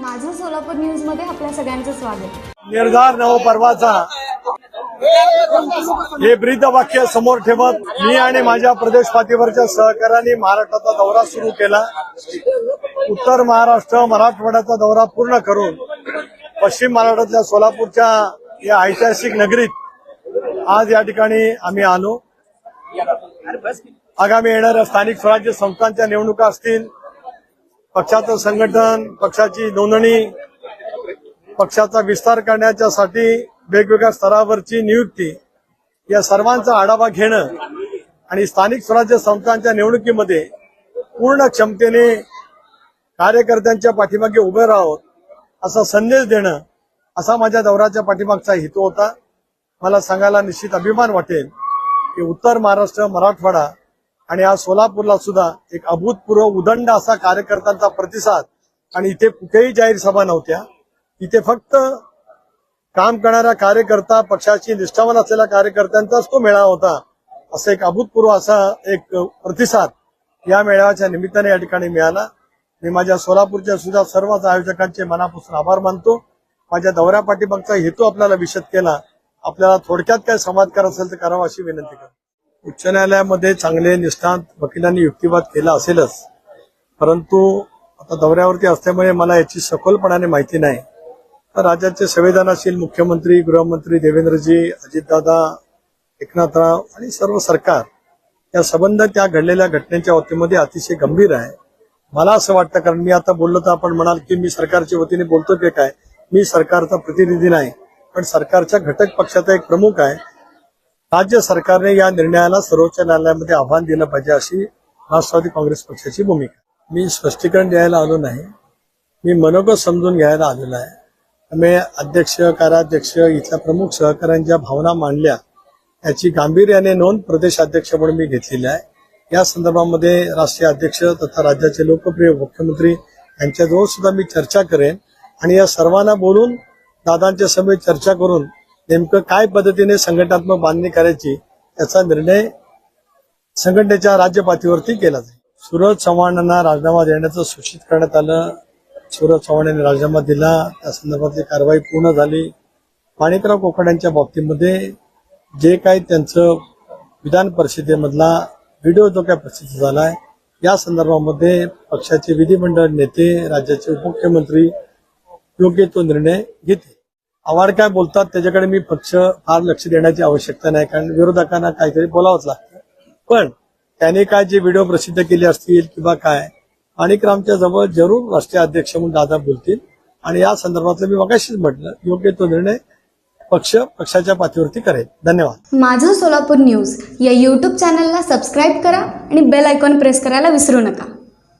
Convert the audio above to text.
माझं सोलापूर न्यूजमध्ये आपल्या सगळ्यांचं स्वागत. निर्धार नवपर्वाचा हो हे ब्रीद वाक्य समोर ठेवत मी आणि माझ्या प्रदेश पातळीवरच्या सहकार्यांनी महाराष्ट्राचा दौरा सुरू केला. उत्तर महाराष्ट्र मराठवाड्याचा दौरा पूर्ण करून पश्चिम महाराष्ट्रातल्या सोलापूरच्या या ऐतिहासिक नगरीत आज या ठिकाणी आम्ही आलो. आगामी येणाऱ्या स्थानिक स्वराज्य संस्थांच्या निवडणुका असतील पक्षाचं संघटन पक्षाची नोंदणी पक्षाचा विस्तार करण्याच्यासाठी वेगवेगळ्या स्तरावरची नियुक्ती या सर्वांचा आढावा घेणं आणि स्थानिक स्वराज्य संस्थांच्या निवडणुकीमध्ये पूर्ण क्षमतेने कार्यकर्त्यांच्या पाठीमागे उभे राहोत असा संदेश देणं असा माझ्या दौऱ्याच्या पाठीमागचा हेतू होता. मला सांगायला निश्चित अभिमान वाटेल की उत्तर महाराष्ट्र मराठवाडा आणि आज सोलापूरला सुद्धा एक अभूतपूर्व उदंड असा कार्यकर्त्यांचा प्रतिसाद. आणि इथे कुठेही जाहीर सभा नव्हत्या. इथे फक्त काम करणारा कार्यकर्ता पक्षाची निष्ठावान असलेल्या कार्यकर्त्यांचाच तो मेळावा होता. असं एक अभूतपूर्व असा एक प्रतिसाद या मेळाव्याच्या निमित्ताने या ठिकाणी मिळाला. मी माझ्या सोलापूरच्या सुद्धा सर्वच आयोजकांचे मनापासून आभार मानतो. माझ्या दौऱ्या पाठीमागचा हेतू आपल्याला विशद केला. आपल्याला थोडक्यात काय संवाद असेल तर करावा अशी विनंती करतो. उच्च न्यायालयामध्ये चांगले निष्ठांत वकिलांनी युक्तिवाद केला असेलच. परंतु आता दौऱ्यावरती असल्यामुळे मला याची सखोलपणाने माहिती नाही. तर राज्याचे संवेदनाशील मुख्यमंत्री गृहमंत्री देवेंद्रजी अजितदादा एकनाथराव आणि सर्व सरकार या संबंध त्या घडलेल्या घटनेच्या वतीमध्ये अतिशय गंभीर आहे. मला असं वाटतं कारण मी आता बोललो तर आपण म्हणाल की मी सरकारच्या वतीने बोलतो की काय? मी सरकारचा प्रतिनिधी नाही. पण सरकारच्या घटक पक्षाचा एक प्रमुख आहे. राज्य सरकारने या निर्णयाला सर्वोच्च न्यायालयामध्ये आव्हान दिलं पाहिजे अशी राष्ट्रवादी काँग्रेस पक्षाची भूमिका. मी स्पष्टीकरण द्यायला आलो नाही. मी मनोगत समजून घ्यायला आलेलो आहे. त्यामुळे अध्यक्ष कार्याध्यक्ष इथल्या प्रमुख सहकाऱ्यांच्या भावना मांडल्या. याची गांभीर्याने नोंद प्रदेश अध्यक्ष म्हणून मी घेतलेली आहे. या संदर्भामध्ये राष्ट्रीय अध्यक्ष तथा राज्याचे लोकप्रिय मुख्यमंत्री यांच्याजवळ सुद्धा मी चर्चा करेन आणि या सर्वांना बोलून दादांच्या समेत चर्चा करून नेमकं काय पद्धतीने संघटनात्मक बांधणी करायची याचा निर्णय संघटनेच्या राज्य पातळीवरती केला जाईल. सुरज चव्हाणांना राजीनामा देण्याचं सूचित करण्यात आलं. सुरज चव्हाण यांनी राजीनामा दिला. त्या संदर्भातली कारवाई पूर्ण झाली. माणिकराव कोकण यांच्या बाबतीमध्ये जे काही त्यांचं विधान परिषदेमधला व्हिडिओ जो काय प्रसिद्ध झालाय या संदर्भामध्ये पक्षाचे विधिमंडळ नेते राज्याचे उपमुख्यमंत्री योग्य तो निर्णय घेतील. आव्हाड काय बोलतात त्याच्याकडे मी पक्ष फार लक्ष देण्याची आवश्यकता नाही कारण विरोधकांना काहीतरी बोलावंच लागतं. पण त्याने काय जे व्हिडिओ प्रसिद्ध केले असतील किंवा काय माणिकरामच्या जवळ जरूर राष्ट्रीय अध्यक्ष म्हणून दादा बोलतील. आणि या संदर्भातलं मी मगाशीच म्हटलं योग्य तो निर्णय पक्ष पक्षाच्या पातळीवरती करेल. धन्यवाद. माझं सोलापूर न्यूज या यूट्यूब चॅनलला सबस्क्राईब करा आणि बेल आयकॉन प्रेस करायला विसरू नका.